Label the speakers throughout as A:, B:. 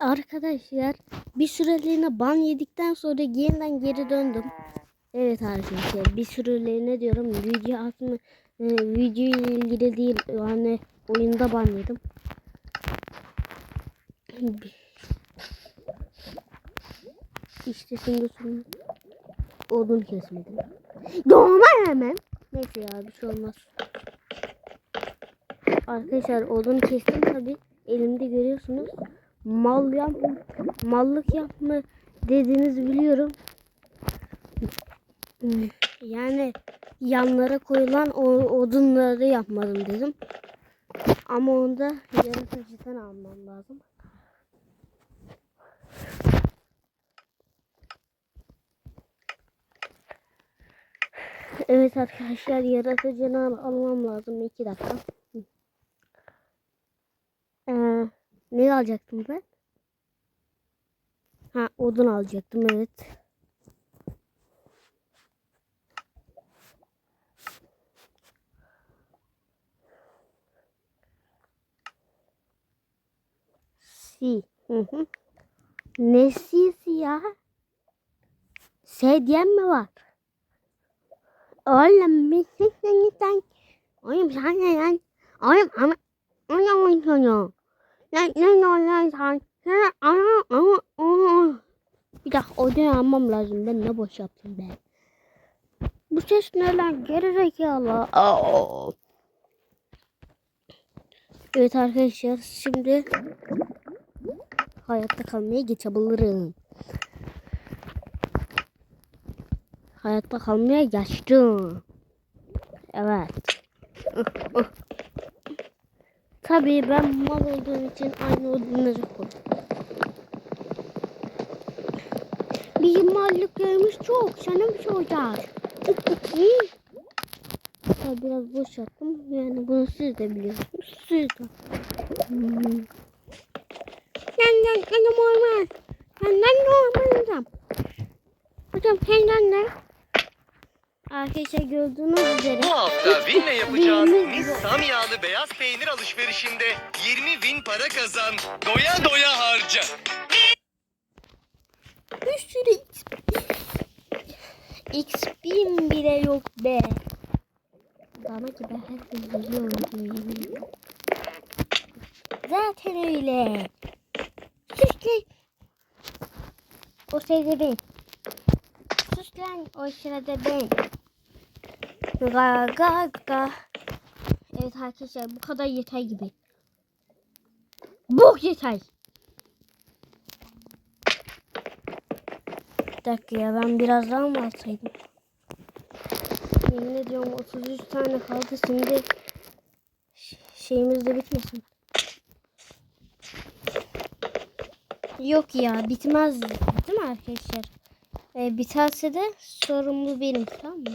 A: Arkadaşlar bir süreliğine ban yedikten sonra yeniden geri döndüm. Evet arkadaşlar bir süreliğine diyorum video atma e, video ile ilgili değil yani oyunda ban yedim. İşte şimdi sonra odun kesmedim. Doğma hemen. Neyse ya bir şey olmaz. Arkadaşlar odun kestim tabi elimde görüyorsunuz. Mal yap mallık yapma dediğinizi biliyorum. Yani yanlara koyulan o odunları yapmadım dedim. Ama onda yaratıcıdan almam lazım. Evet arkadaşlar yaratıcını al- almam lazım. 2 dakika. Ee, ne alacaktım ben? Ha odun alacaktım evet. Si. Hı hı. Ne si'si ya? S diyen mi var? Oğlum bir siktir git lan. Oğlum sen ne lan? Oğlum ama... Oğlum çocuğum. Lan Bir dakika odun almam lazım. Ben ne boş yaptım ben. Bu ses ne lan? Geri zekalı. Aa. Evet arkadaşlar şimdi hayatta kalmaya geçebilirim. Hayatta kalmaya geçtim. Evet. Tabii ben mal olduğum için aynı odunları koydum. Bizim mallık yerimiz çok. Şey olacak. Tabii biraz boş yaptım. Yani bunu siz de biliyorsunuz. Siz de. Hmm. Senden benim olmaz. Senden ne olmayacağım? Hocam senden ne? Arkadaşlar gördüğünüz üzere.
B: Bu hafta Win'le yapacağın
A: Win'le-
B: mis sam yağlı beyaz peynir alışverişinde 20 Win para kazan, doya doya harca.
A: Bir sürü XP. XP'm bile yok be. Bana ki ben her gün biliyorum yemin Zaten öyle. Sus lan. O sırada ben. Sus lan o sırada ben. Ga ga ga. Evet arkadaşlar bu kadar yeter gibi. Bu yeter. Bir dakika ya ben biraz daha mı alsaydım? Yemin ediyorum 33 tane kaldı şimdi şeyimiz de bitmesin. Yok ya bitmez değil mi arkadaşlar? Ee, biterse de sorumlu benim tamam mı?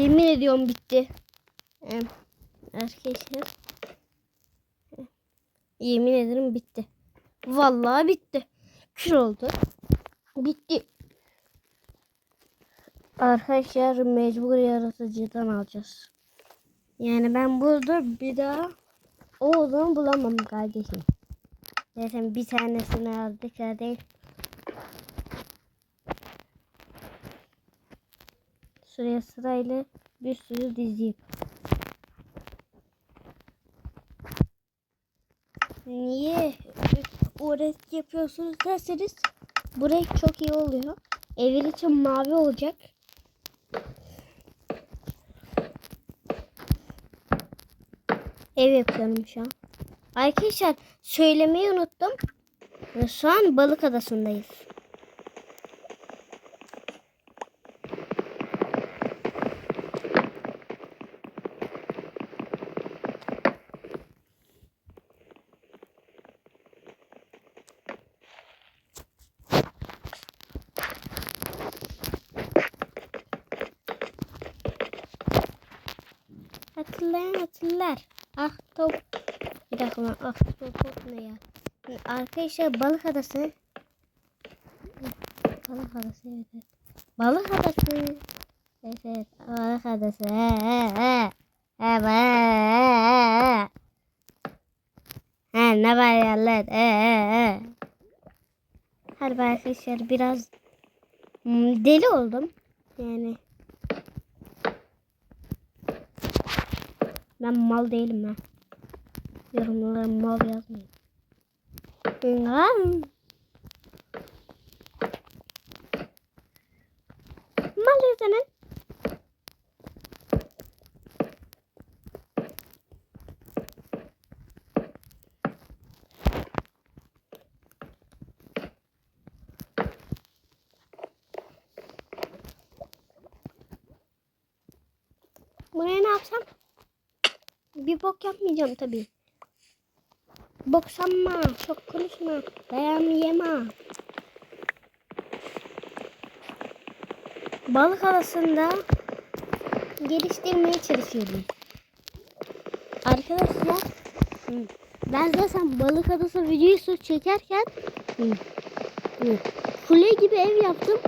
A: Yemin ediyorum bitti. Ee, arkadaşlar. Yemin ederim bitti. Vallahi bitti. Kül oldu. Bitti. Arkadaşlar mecbur yaratıcıdan alacağız. Yani ben burada bir daha o odunu bulamam kardeşim. Zaten bir tanesini aldık hadi. Şuraya sırayla bir sürü dizeyim. Niye renk yapıyorsunuz derseniz bu çok iyi oluyor. Evin için mavi olacak. Ev yapıyorum şu an. Arkadaşlar söylemeyi unuttum. Şu an balık adasındayız. Hatırlayan hatırlar. Ah top. Bir dakika lan. Ah top, top ne ya? Arkadaşlar balık adası. Balık adası evet. evet. Balık adası. Evet evet. Balık adası. He he he. He he he. He ne var yerler. He he he. Harbi arkadaşlar biraz hmm, deli oldum. Yani ben mal değilim ben. Yorumlara mal yazmayın. Mal yazanın. Buraya ne yapsam? Bir bok yapmayacağım tabii. Bok sanma, çok konuşma, dayan yeme. Balık arasında geliştirmeye çalışıyorum. Arkadaşlar ben zaten balık adası videosu çekerken kule gibi ev yaptım.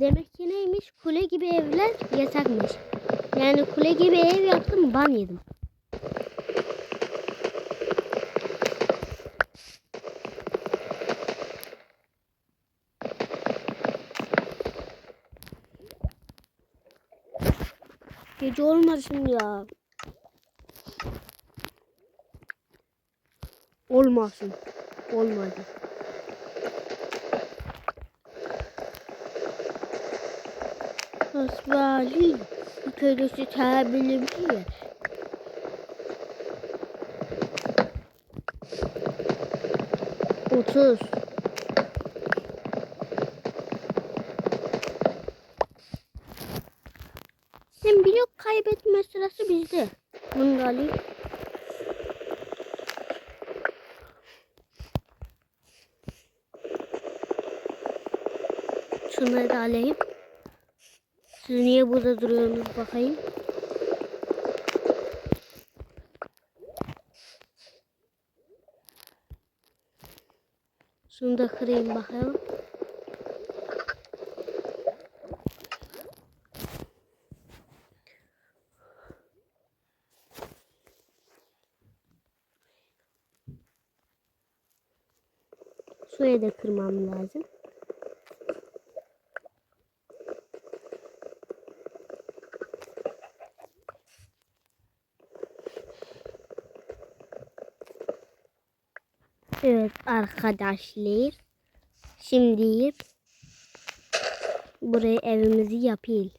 A: Demek ki neymiş? Kule gibi evler yasakmış. Yani kule gibi ev yaptım ban yedim. Gece olmasın ya. Olmasın. Olmadı. Asbali. Kölesi tabiri bir. Otuz. Sırası bizde. Bunu da alayım. Şunları da alayım. Siz niye burada duruyorsunuz bakayım. Şunu da kırayım bakalım. Suya da kırmam lazım. Evet arkadaşlar. Şimdi buraya evimizi yapayım.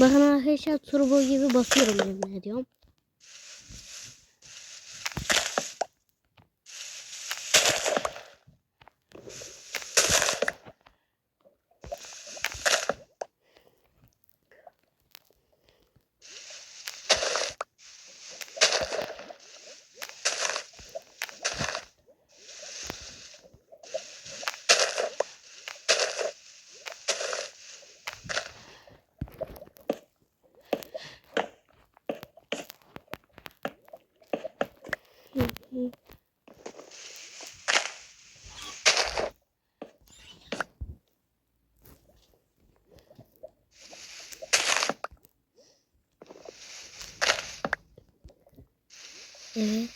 A: Bakın arkadaşlar turbo gibi basıyorum yemin ediyorum. Evet,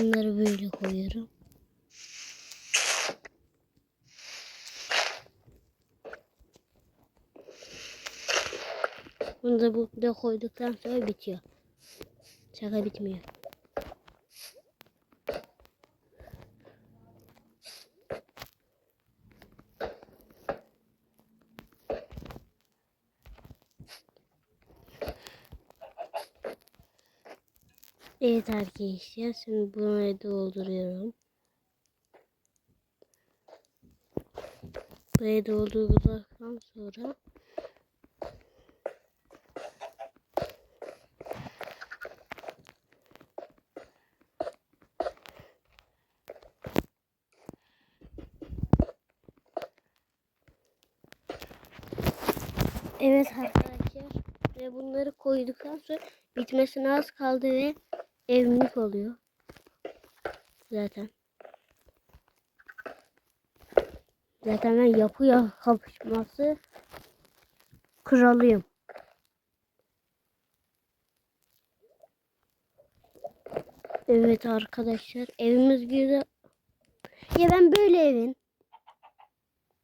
A: bunları böyle koyuyorum. Bunu da burada koyduktan sonra bitiyor. Şaka bitmiyor. Evet arkadaşlar şimdi bunu dolduruyorum. Burayı doldurduktan sonra Evet arkadaşlar. Ve bunları koyduktan sonra bitmesine az kaldı ve evlilik oluyor. Zaten. Zaten ben yapı kapışması kralıyım. Evet arkadaşlar evimiz güzel. Ya ben böyle evin.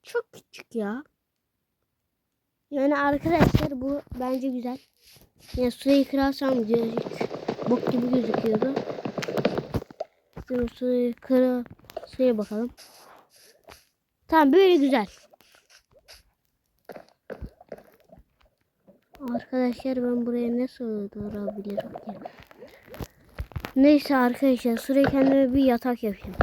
A: Çok küçük ya. Yani arkadaşlar bu bence güzel. Yani suyu kırarsam gözük bok gibi gözüküyordu. Şimdi suyu kıra suya bakalım. Tamam böyle güzel. Arkadaşlar ben buraya ne sığdırabilirim ki? Neyse arkadaşlar şuraya kendime bir yatak yapayım.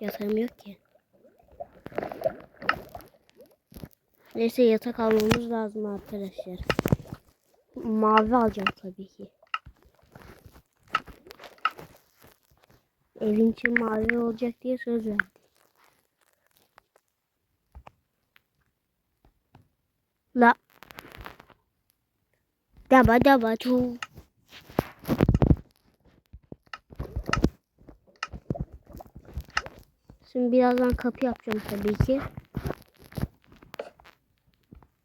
A: Yatağım yok ki. Neyse yatak almamız lazım arkadaşlar. Mavi alacağım tabii ki. Evin içi mavi olacak diye söz verdim. La. Daba daba tu. Şimdi birazdan kapı yapacağım tabii ki.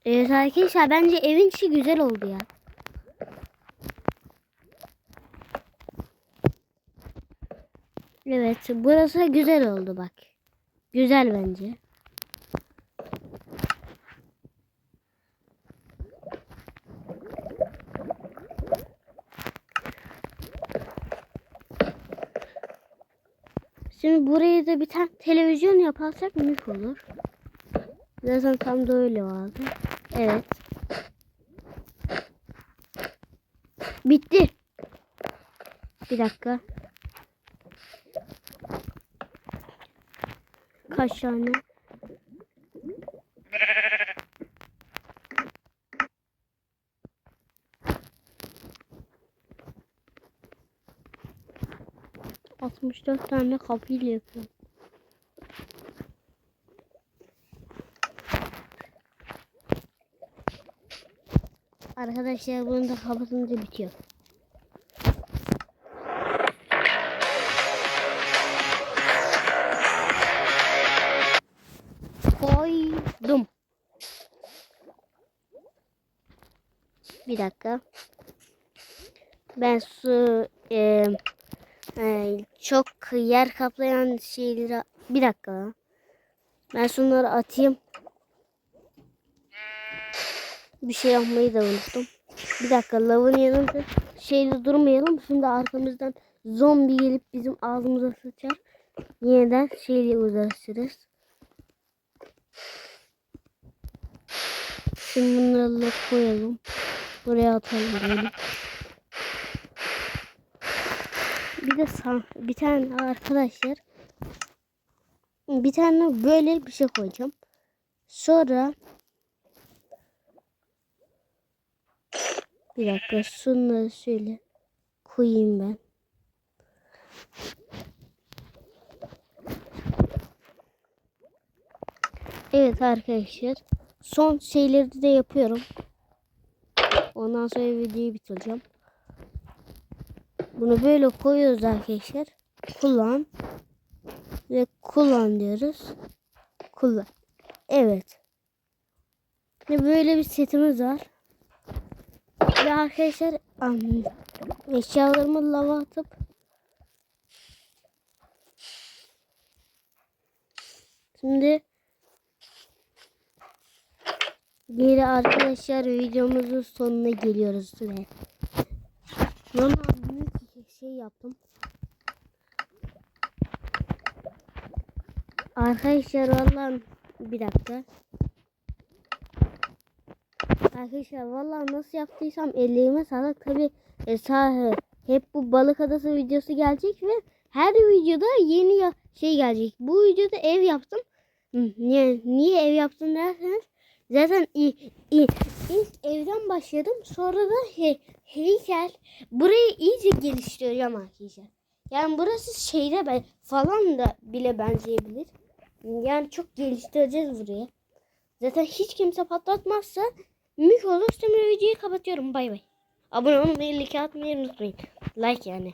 A: Evet arkadaşlar bence evin içi güzel oldu ya. Evet burası güzel oldu bak. Güzel bence. Şimdi buraya da bir tane televizyon yaparsak mük olur. Zaten tam da öyle vardı. Evet. Bitti. Bir dakika. Kaç tane? Altmış dört tane kapıyla yapıyorum. Arkadaşlar bunu da kapatınca bitiyor. Koydum. Bir dakika. Ben su e, e, çok yer kaplayan şeyleri bir dakika. Ben şunları atayım. Bir şey yapmayı da unuttum. Bir dakika lavın yanında şeyde durmayalım. Şimdi arkamızdan zombi gelip bizim ağzımıza sıçar. Yeniden şeyle uğraşırız. Şimdi bunları koyalım. Buraya atalım böyle. Bir de bir tane arkadaşlar bir tane böyle bir şey koyacağım. Sonra bir dakika şunları şöyle koyayım ben. Evet arkadaşlar. Son şeyleri de yapıyorum. Ondan sonra videoyu bitireceğim. Bunu böyle koyuyoruz arkadaşlar. Kullan. Ve kullan diyoruz. Kullan. Evet. Ve böyle bir setimiz var. Ve arkadaşlar eşyalarımı lava atıp Şimdi geri arkadaşlar videomuzun sonuna geliyoruz ve Normal büyük şey yaptım. Arkadaşlar vallahi bir dakika. Arkadaşlar vallahi nasıl yaptıysam ellerime sağlık. Tabi e, sağ, hep bu balık adası videosu gelecek ve her videoda yeni ya- şey gelecek. Bu videoda ev yaptım. Niye, niye ev yaptım derseniz zaten ilk evden başladım. Sonra da he, heykel burayı iyice geliştireceğim arkadaşlar. Yani burası şehre ben falan da bile benzeyebilir. Yani çok geliştireceğiz burayı. Zaten hiç kimse patlatmazsa mük olur. Şimdi videoyu kapatıyorum. Bay bay. Abone olmayı, like atmayı unutmayın. Like yani.